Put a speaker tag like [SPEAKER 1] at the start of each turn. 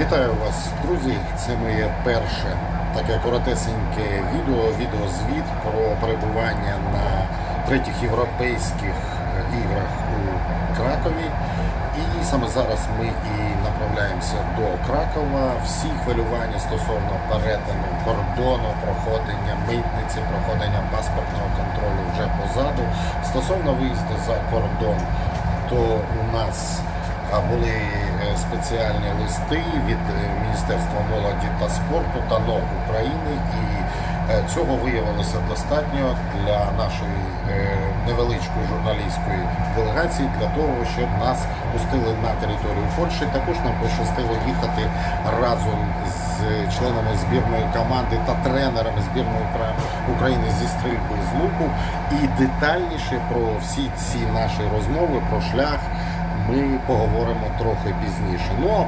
[SPEAKER 1] Вітаю вас, друзі! Це моє перше таке коротесеньке відео, відеозвіт про перебування на третіх європейських іграх у Кракові. І саме зараз ми і направляємося до Кракова. Всі хвилювання стосовно перетину кордону, проходення митниці, проходення паспортного контролю вже позаду. Стосовно виїзду за кордон, то у нас були е, спеціальні листи від е, Міністерства молоді та спорту та НОК України, і е, цього виявилося достатньо для нашої невеличкої журналістської делегації для того, щоб нас пустили на територію Польщі. Також нам пощастило їхати разом з членами збірної команди та тренерами збірної України зі стрільби з луку. І детальніше про всі ці наші розмови, про шлях ми поговоримо трохи пізніше. Ну а